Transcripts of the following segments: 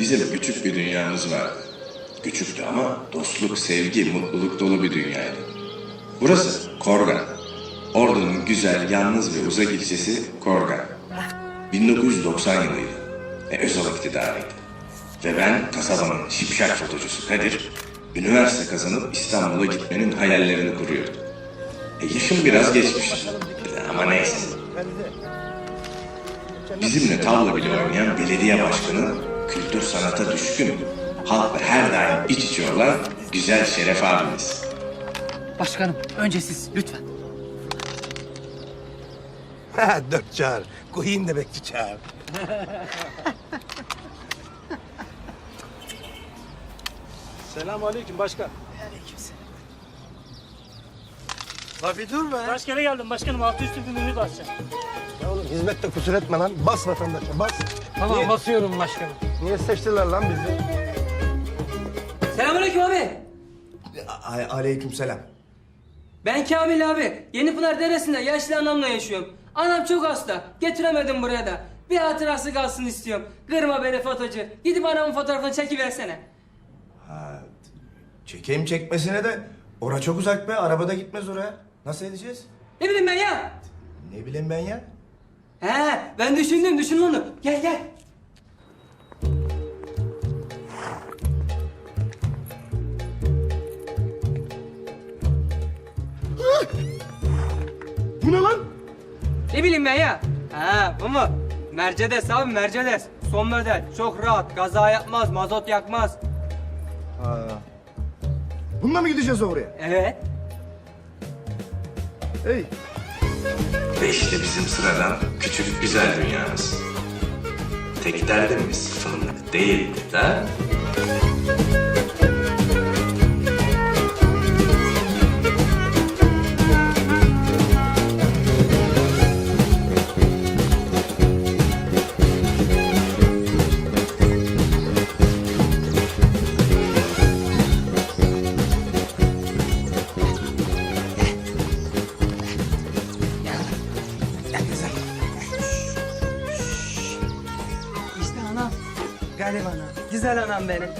Bizim küçük bir dünyamız vardı. Küçüktü ama dostluk, sevgi, mutluluk dolu bir dünyaydı. Burası Korgan. Ordu'nun güzel, yalnız ve uzak ilçesi Korgan. 1990 yılıydı. Ve Özal iktidarıydı. Ve ben kasabanın şipşak fotocusu Kadir, üniversite kazanıp İstanbul'a gitmenin hayallerini kuruyordum. E yaşım biraz geçmişti. Ama neyse. Bizimle tavla bile oynayan belediye başkanı, kültür sanata düşkün, halkla her daim iç içe olan güzel Şeref abimiz. Başkanım önce siz lütfen. Ha, dört çağır. Koyayım da bekçi çağır. Selamünaleyküm başkan. La bir dur be. Kaç kere geldim başkanım altı üstü bir mühür basacağım. Ya hizmette kusur etme lan. Bas vatandaşa bas. Tamam Niye- basıyorum başkanım. Niye seçtiler lan bizi? Selamünaleyküm abi. Aleyküm selam. Ben Kamil abi. Yenipınar Deresi'nde yaşlı anamla yaşıyorum. Anam çok hasta. Getiremedim buraya da. Bir hatırası kalsın istiyorum. Kırma beni fotocu. Gidip anamın fotoğrafını çekiversene. Çekeyim çekmesine de ora çok uzak be. Arabada gitmez oraya. Nasıl edeceğiz? Ne bileyim ben ya. Ne bileyim ben ya. He ben düşündüm düşün onu. Gel gel. Bu ne lan? Ne bileyim ben ya. Ha bu mu? Mercedes abi Mercedes. Son model. Çok rahat. Kaza yapmaz. Mazot yakmaz. Bununla mı gideceğiz oraya? Evet. Hey. Ve işte bizim sıradan küçük güzel dünyamız. Tek derdimiz fındık değildi da... Güzel anam benim.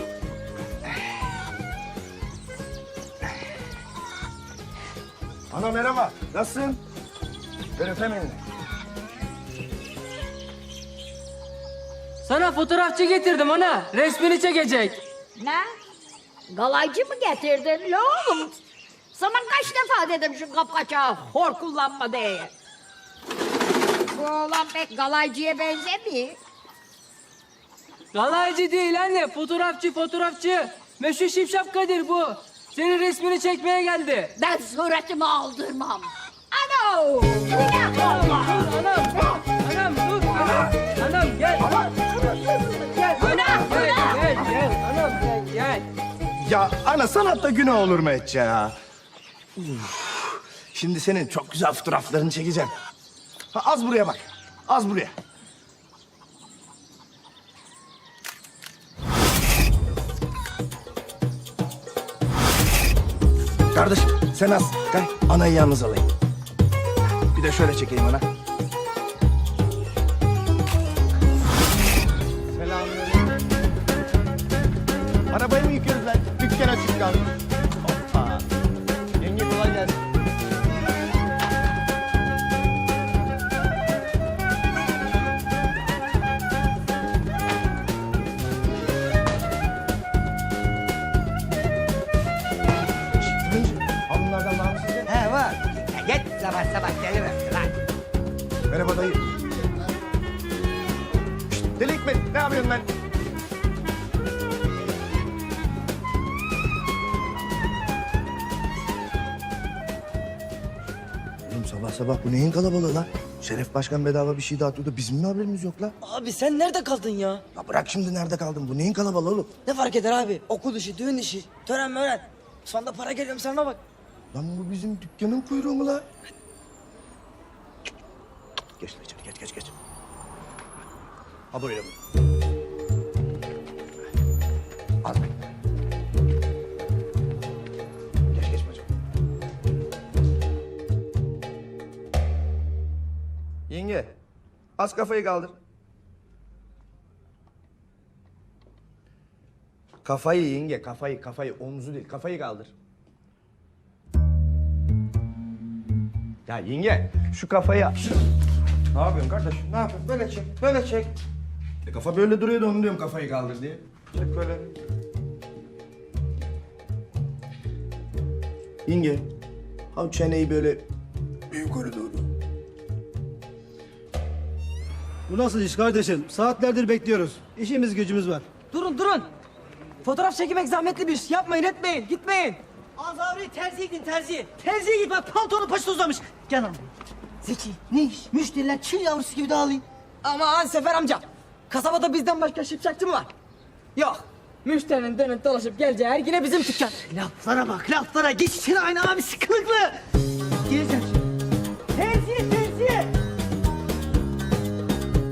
Ana merhaba. Nasılsın? Ben elini. Sana fotoğrafçı getirdim ana. Resmini çekecek. Ne? Galaycı mı getirdin la oğlum? Sana kaç defa dedim şu kapkaçağı hor kullanma diye. Bu oğlan pek galaycıya benzemiyor. Galaycı değil anne. Fotoğrafçı fotoğrafçı. Meşhur Şipşap Kadir bu. Senin resmini çekmeye geldi. Ben suretimi aldırmam. Ano! Allah! Anam. Anam dur. Anam. Anam gel. Gel. Günah, Gel, günah. Gel gel. Anam gel gel. Ya ana sanatta günah olur mu hiç ya? Uf. Şimdi senin çok güzel fotoğraflarını çekeceğim. Ha, az buraya bak. Az buraya. Kardeşim sen az. Gel anayı yalnız alayım. Bir de şöyle çekeyim ana. Arabayı mı yıkıyoruz lan? Dükkan açık kaldı. Sabah sabah geliver lan. Merhaba dayı. Şşt, deli Hikmet ne yapıyorsun lan? Oğlum sabah sabah bu neyin kalabalığı lan? Şeref Başkan bedava bir şey dağıtıyor da bizim mi haberimiz yok lan? Abi sen nerede kaldın ya? Ya bırak şimdi nerede kaldın? Bu neyin kalabalığı oğlum? Ne fark eder abi? Okul işi, düğün işi, tören mören. Sonunda para geliyor mu sana bak. Lan bu bizim dükkanın kuyruğu mu lan? Geç lan içeri geç geç geç. Ha böyle bu. Al. Geç geç bacım. Yenge, az kafayı kaldır. Kafayı yenge kafayı kafayı omzu değil kafayı kaldır. Ya yenge şu kafayı... Ne yapıyorsun kardeş? Ne yapıyorsun? Böyle çek, böyle çek. E kafa böyle duruyor da onu diyorum kafayı kaldır diye. Çek böyle. Yenge, ha çeneyi böyle yukarı doğru. Bu nasıl iş kardeşim? Saatlerdir bekliyoruz. İşimiz gücümüz var. Durun durun. Fotoğraf çekmek zahmetli bir iş. Yapmayın etmeyin gitmeyin. Azavri terziye gidin terziye. Terziye git bak pantolonu paçası uzamış. Gel hanım. Zeki ne iş? Müşteriler çil yavrusu gibi dağılayım. Aman Sefer amca. Kasabada bizden başka şipşakçı mı var? Yok. Müşterinin dönüp dolaşıp geleceği her yine bizim dükkan. Laflara bak laflara. Geç içeri aynı abi sıkılıklı. Geleceğim şimdi. Terziye terziye.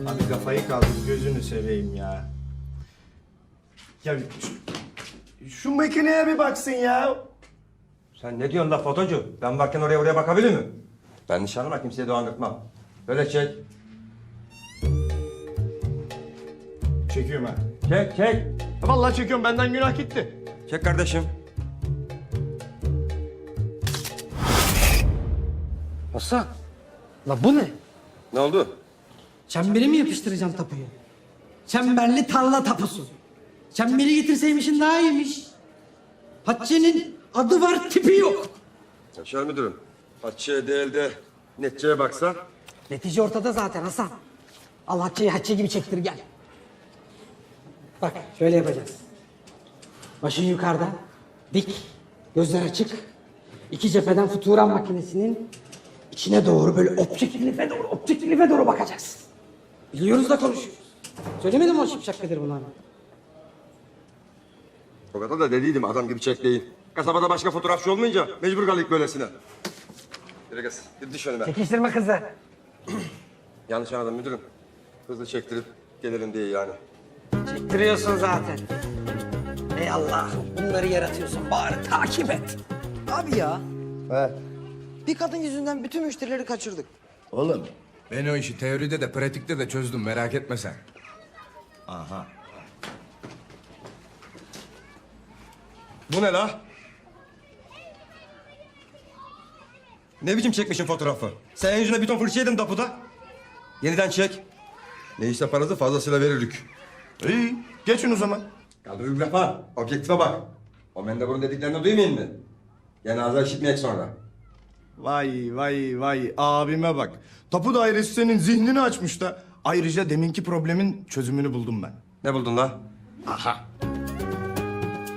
Abi kafayı kaldır gözünü seveyim ya. Ya şu, şu makineye bir baksın ya. Sen ne diyorsun la fotocu? Ben varken oraya oraya bakabilir mi? Ben nişanlıma kimseye dolandırtmam. Böyle çek. Çekiyorum ha. Çek çek. Vallahi çekiyorum benden günah gitti. Çek kardeşim. Hasan. La bu ne? Ne oldu? Çemberi mi yapıştıracağım tapuyu? Çemberli tarla tapusu. Çemberi getirseymişin daha iyiymiş. Hatice'nin adı var tipi yok. Yaşar müdürüm. Hatice değil de netçeye baksa. Netice ortada zaten Hasan. Al Hatice'yi Hatice gibi çektir gel. Bak şöyle yapacağız. Başın yukarıda, dik, gözler açık. İki cepheden futura makinesinin içine doğru böyle objektife doğru, objektife doğru bakacaksın. Biliyoruz da konuşuyoruz. Söylemedim mi o şipşak Kadir bunları? O kadar da dediydim adam gibi çekleyin. Kasabada başka fotoğrafçı olmayınca mecbur kaldık böylesine. Yürü gez. Git düş önüme. Çekiştirme kızı. Yanlış anladım müdürüm. Hızlı çektirip gelelim diye yani. Çektiriyorsun zaten. Ey Allah'ım bunları yaratıyorsun. Bari takip et. Abi ya. He. Bir kadın yüzünden bütün müşterileri kaçırdık. Oğlum Ben o işi teoride de pratikte de çözdüm merak etme sen. Bu ne la? Ne biçim çekmişsin fotoğrafı? Sen yüzüne bir ton fırça yedin tapuda. Yeniden çek. Neyse parası fazlasıyla verirdik. iyi geçin o zaman. Kaldır bir defa. Objektife bak. O mendeburun dediklerini duymayın mı? Gene ağzı işitmeyek sonra. Vay vay vay abime bak. Tapu dairesi senin zihnini açmış da. Ayrıca deminki problemin çözümünü buldum ben. Ne buldun la? Aha.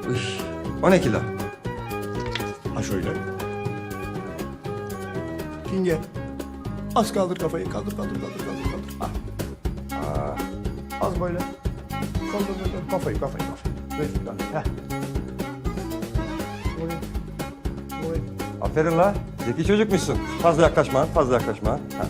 Üf. O ne ki la? Ha şöyle. Kinge. Az kaldır kafayı. Kaldır kaldır kaldır kaldır kaldır. Ah. Aa. Az böyle. Kaldır böyle. Kafayı kafayı kafayı. Böyle kaldır. Heh. Buraya. Buraya. Aferin la. Zeki çocukmuşsun. Fazla yaklaşma, fazla yaklaşma. Ha.